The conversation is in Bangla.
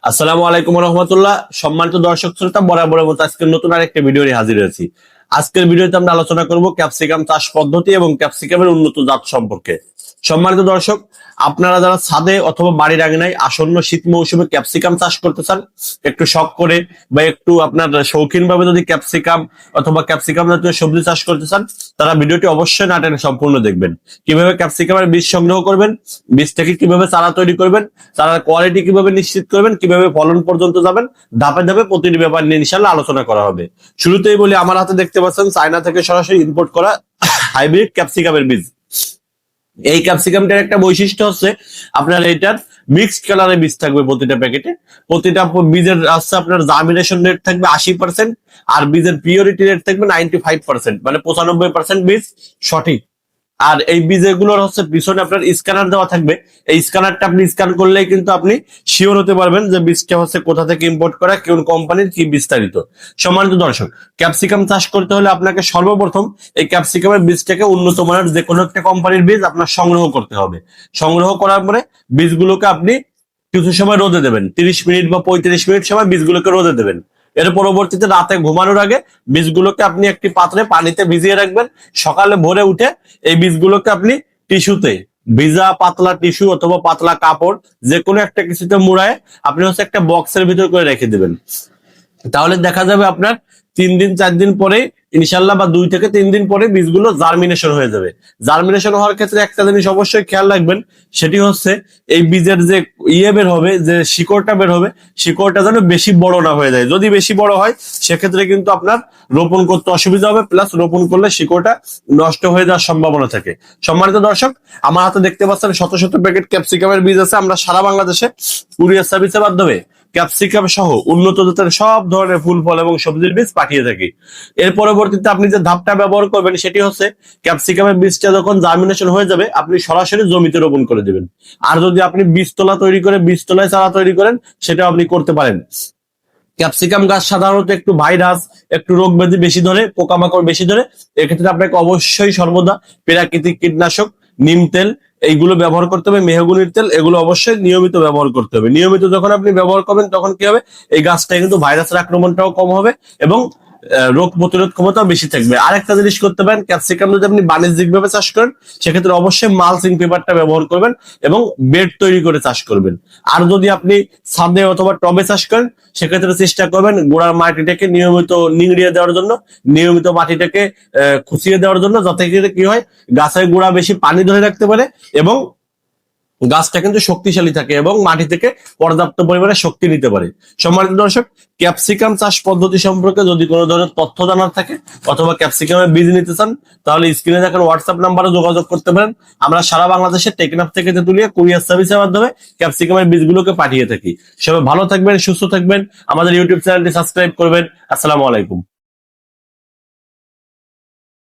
আসসালামু আলাইকুম রহমতুল্লাহ। সম্মানিত দর্শক শ্রোতা, বরাবরের মতো আজকে নতুন আরেকটা ভিডিও নিয়ে হাজির হয়েছি। আজকের ভিডিওতে আমরা আলোচনা করব ক্যাপসিকাম চাষ পদ্ধতি এবং ক্যাপসিকামের উন্নত জাত সম্পর্কে। সম্মানিত দর্শক, আপনারা যারা ছাদে অথবা বাড়ির আঙিনায় আসন্ন শীত মৌসুমে ক্যাপসিকাম চাষ করতে চান, একটু শখ করে বা একটু আপনার শৌখিন ভাবে যদি ক্যাপসিকাম অথবা ক্যাপসিকাম জাতীয় সবজি চাষ করতে চান, তারা ভিডিওটি অবশ্যই না টেনে সম্পূর্ণ দেখবেন। কীভাবে ক্যাপসিকামের বীজ সংগ্রহ করবেন বীজ থেকে কীভাবে চারা তৈরি করবেন, চারার কোয়ালিটি কীভাবে নিশ্চিত করবেন, কীভাবে ফলন পর্যন্ত যাবেন, ধাপে ধাপে প্রতিটি ব্যাপার নিয়ে ইনশাল্লাহ আলোচনা করা হবে। শুরুতেই বলি, আমার হাতে দেখতে পাচ্ছেন চায়না থেকে সরাসরি ইম্পোর্ট করা হাইব্রিড ক্যাপসিকামের বীজ। এই ক্যাপসিকামটার একটা বৈশিষ্ট্য হচ্ছে আপনার এটার মিক্সড কালারের বীজ থাকবে প্রতিটা প্যাকেটে প্রতিটা বীজের আসছে আপনার জামিনেশন রেট থাকবে আশি পার্সেন্ট আর বীজের পিওরিটি রেট থাকবে নাইনটি ফাইভ পার্সেন্ট মানে পঁচানব্বই পার্সেন্ট বীজ সঠিক। আর এই বীজগুলোর হচ্ছে পিছনে আপনার স্ক্যানার দেওয়া থাকবে। এই স্ক্যানারটা আপনি স্ক্যান করলেই কিন্তু আপনি শিওর হতে পারবেন যে বীজটা হচ্ছে কোথা থেকে ইম্পোর্ট করা, কোন কোম্পানির কি বিস্তারিত সম্মানিত দর্শক ক্যাপসিকাম চাষ করতে হলে আপনাকে সর্বপ্রথম এই ক্যাপসিকামের বীজটাকে উন্নত মানের যে কোনো একটা কোম্পানির বীজ আপনার সংগ্রহ করতে হবে। সংগ্রহ করার পরে বীজগুলোকে আপনি কিছু সময় রোদে দেবেন। তিরিশ মিনিট বা পঁয়ত্রিশ মিনিট সময় বীজগুলোকে রোদে দেবেন। এর পরবর্তীতে রাতে ঘুমানোর আগে বীজগুলোকে আপনি একটি পাত্রে পানিতে ভিজিয়ে রাখবেন। সকালে ভোরে উঠে এই বীজগুলোকে আপনি টিস্যুতে, ভিজা পাতলা টিস্যু অথবা পাতলা কাপড় যে কোনো একটা কিছুতে মুড়ায় আপনি হচ্ছে একটা বক্সের ভিতর করে রেখে দিবেন। তাহলে দেখা যাবে আপনার তিন দিন, চার দিন পরে ইনশাল্লাহ বা দুই থেকে তিন দিন পরে বীজগুলো জার্মিনেশন হয়ে যাবে। জার্মিনেশন হওয়ার ক্ষেত্রে একটা জিনিস অবশ্যই খেয়াল রাখবেন, সেটি হচ্ছে এই বীজের যে ইয়ে বের হবে, যে শিকড়টা বের হবে, শিকড়টা যেন বেশি বড় না হয়ে যায়। যদি বেশি বড় হয়, সেক্ষেত্রে কিন্তু আপনার রোপণ করতে অসুবিধা হবে প্লাস রোপণ করলে শিকড়টা নষ্ট হয়ে যাওয়ার সম্ভাবনা থাকে। সম্মানিত দর্শক, আমার হাতে দেখতে পাচ্ছেন শত শত প্যাকেট ক্যাপসিকামের বীজ আছে। আমরা সারা বাংলাদেশে কুরিয়ার সার্ভিসের মাধ্যমে ক্যাপসিকাম সহ উন্নত জাতের সব ধরনের ফুল, ফল এবং সবজির বীজ পাঠিয়ে থাকি। এর পরবর্তীতে আপনি যে ধাপটা ব্যবহার করবেন সেটি হচ্ছে ক্যাপসিকামের বীজটা যখন জার্মিনেশন হয়ে যাবে, আপনি সরাসরি জমিতে রোপণ করে দিবেন। আর যদি আপনি বীজতলা তৈরি করে, বীজতলায় চারা তৈরি করেন, সেটাও আপনি করতে পারেন। ক্যাপসিকাম গাছ সাধারণত একটু ভাইরাস, একটু রোগ ব্যাধি বেশি ধরে, পোকামাকড় বেশি ধরে, এক্ষেত্রে আপনাকে অবশ্যই সর্বদা প্রাকৃতিক কীটনাশক, নিম তেল এইগুলো ব্যবহার করতে হবে, মেহগুনির তেল, এগুলো অবশ্যই নিয়মিত ব্যবহার করতে হবে। নিয়মিত যখন আপনি ব্যবহার করবেন, তখন কি হবে? এই গাছটায় কিন্তু ভাইরাসের আক্রমণটাও কম হবে এবং রোগ প্রতিরোধ ক্ষমতাও বেশি থাকবে। আরেকটা জিনিস করতে পারেন ক্যাপসিকাম যদি আপনি বাণিজ্যিক ভাবে চাষ করেন, সেক্ষেত্রে অবশ্যই মালসিং পেপারটা ব্যবহার করবেন এবং বেড তৈরি করে চাষ করবেন। আর যদি আপনি ছাদে অথবা টবে চাষ করেন, সেক্ষেত্রে চেষ্টা করবেন গোড়ার মাটিটাকে নিয়মিত নিংড়িয়ে দেওয়ার জন্য, নিয়মিত মাটিটাকে খুঁচিয়ে দেওয়ার জন্য, যাতে কি হয়, গাছের গোড়া বেশি পানি ধরে রাখতে পারে এবং গাছটা কিন্তু শক্তিশালী থাকে এবং মাটি থেকে পর্যাপ্ত পরিমাণে শক্তি নিতে পারে। সম্মানিত দর্শক, ক্যাপসিকাম চাষ পদ্ধতি সম্পর্কে যদি কোনো ধরনের তথ্য জানার থাকে অথবা ক্যাপসিকামের বীজ নিতে চান, তাহলে স্ক্রিনে দেখার হোয়াটসঅ্যাপ নাম্বারে যোগাযোগ করতে পারেন। আমরা সারা বাংলাদেশে টেকনাফ থেকে তেতুলিয়া কুরিয়ার সার্ভিসের মাধ্যমে ক্যাপসিকামের বীজগুলোকে পাঠিয়ে থাকি। সবাই ভালো থাকবেন, সুস্থ থাকবেন। আমাদের ইউটিউব চ্যানেলটি সাবস্ক্রাইব করবেন। আসসালামু আলাইকুম।